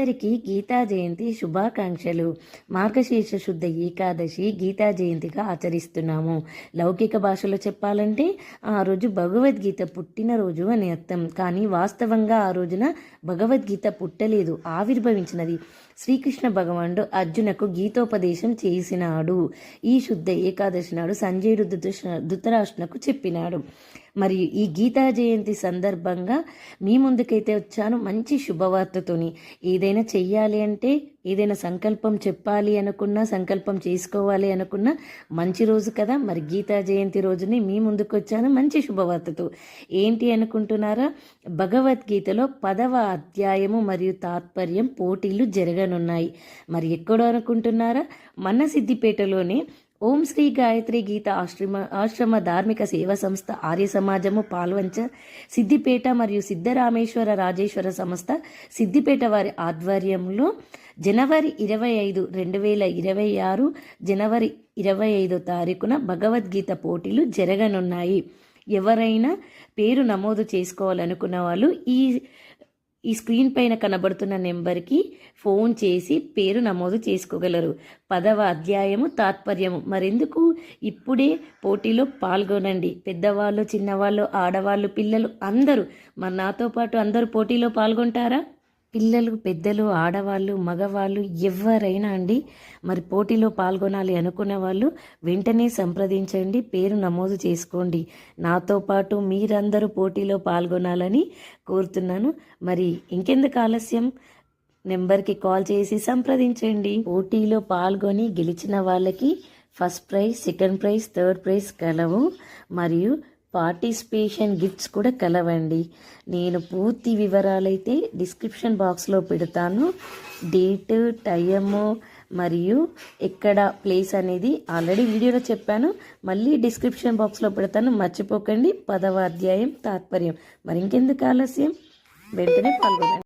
అందరికీ గీతా జయంతి శుభాకాంక్షలు. మార్గశీర్ష శుద్ధ ఏకాదశి గీతా జయంతిగా ఆచరిస్తున్నాము. లౌకిక భాషలో చెప్పాలంటే ఆ రోజు భగవద్గీత పుట్టినరోజు అని అర్థం. కానీ వాస్తవంగా ఆ రోజున భగవద్గీత పుట్టలేదు ఆవిర్భవించినది. శ్రీకృష్ణ భగవానుడు అర్జునకు గీతోపదేశం చేసినాడు. ఈ శుద్ధ ఏకాదశి నాడు సంజయుడు ధృతరాష్ట్రకు చెప్పినాడు. మరియు ఈ గీతా జయంతి సందర్భంగా మీ ముందుకైతే వచ్చాను మంచి శుభవార్తతోని. ఏదైనా చెయ్యాలి అంటే ఏదైనా సంకల్పం చెప్పాలి అనుకున్నా సంకల్పం చేసుకోవాలి అనుకున్నా మంచి రోజు కదా. మరి గీతా జయంతి రోజుని మీ ముందుకు వచ్చాను మంచి శుభవార్తతో. ఏంటి అనుకుంటున్నారా? భగవద్గీతలో పదవ అధ్యాయము మరియు తాత్పర్యం పోటీలు జరగనున్నాయి. మరి ఎక్కడో అనుకుంటున్నారా? మన సిద్దిపేటలోనే ఓం శ్రీ గాయత్రి గీత ఆశ్రమ ఆశ్రమ ధార్మిక సేవా సంస్థ ఆర్య సమాజము పాల్వంచ సిద్దిపేట మరియు సిద్ధరామేశ్వర రాజేశ్వర సంస్థ సిద్దిపేట వారి ఆధ్వర్యంలో జనవరి ఇరవై ఐదు రెండు వేల ఇరవై ఆరు జనవరి ఇరవై ఐదో తారీఖున భగవద్గీత పోటీలు జరగనున్నాయి. ఎవరైనా పేరు నమోదు చేసుకోవాలనుకున్న వాళ్ళు ఈ ఈ స్క్రీన్ పైన కనబడుతున్న నెంబర్కి ఫోన్ చేసి పేరు నమోదు చేసుకోగలరు. పదవ అధ్యాయము తాత్పర్యము. మరెందుకు? ఇప్పుడే పోటీలో పాల్గొనండి. పెద్దవాళ్ళు చిన్నవాళ్ళు ఆడవాళ్ళు పిల్లలు అందరూ. మరి నాతో పాటు అందరూ పోటీలో పాల్గొంటారా? పిల్లలు పెద్దలు ఆడవాళ్ళు మగవాళ్ళు ఎవరైనా అండి మరి పోటీలో పాల్గొనాలి అనుకున్న వాళ్ళు వెంటనే సంప్రదించండి పేరు నమోదు చేసుకోండి. నాతో పాటు మీరందరూ పోటీలో పాల్గొనాలని కోరుతున్నాను. మరి ఇంకెందుకు ఆలస్యం? నెంబర్కి కాల్ చేసి సంప్రదించండి. పోటీలో పాల్గొని గెలిచిన వాళ్ళకి first prize second prize third prize కలవు. మరియు పార్టిసిపేషన్ గిఫ్ట్స్ కూడా కలవండి. నేను పూర్తి వివరాలైతే డిస్క్రిప్షన్ బాక్స్లో పెడతాను. డేట్ టైము మరియు ఎక్కడ ప్లేస్ అనేది ఆల్రెడీ వీడియోలో చెప్పాను. మళ్ళీ డిస్క్రిప్షన్ బాక్స్లో పెడతాను. మర్చిపోకండి. పదవ అధ్యాయం తాత్పర్యం. మరి ఇంకెందుకు ఆలస్యం? వెంటనే పాల్గొనండి.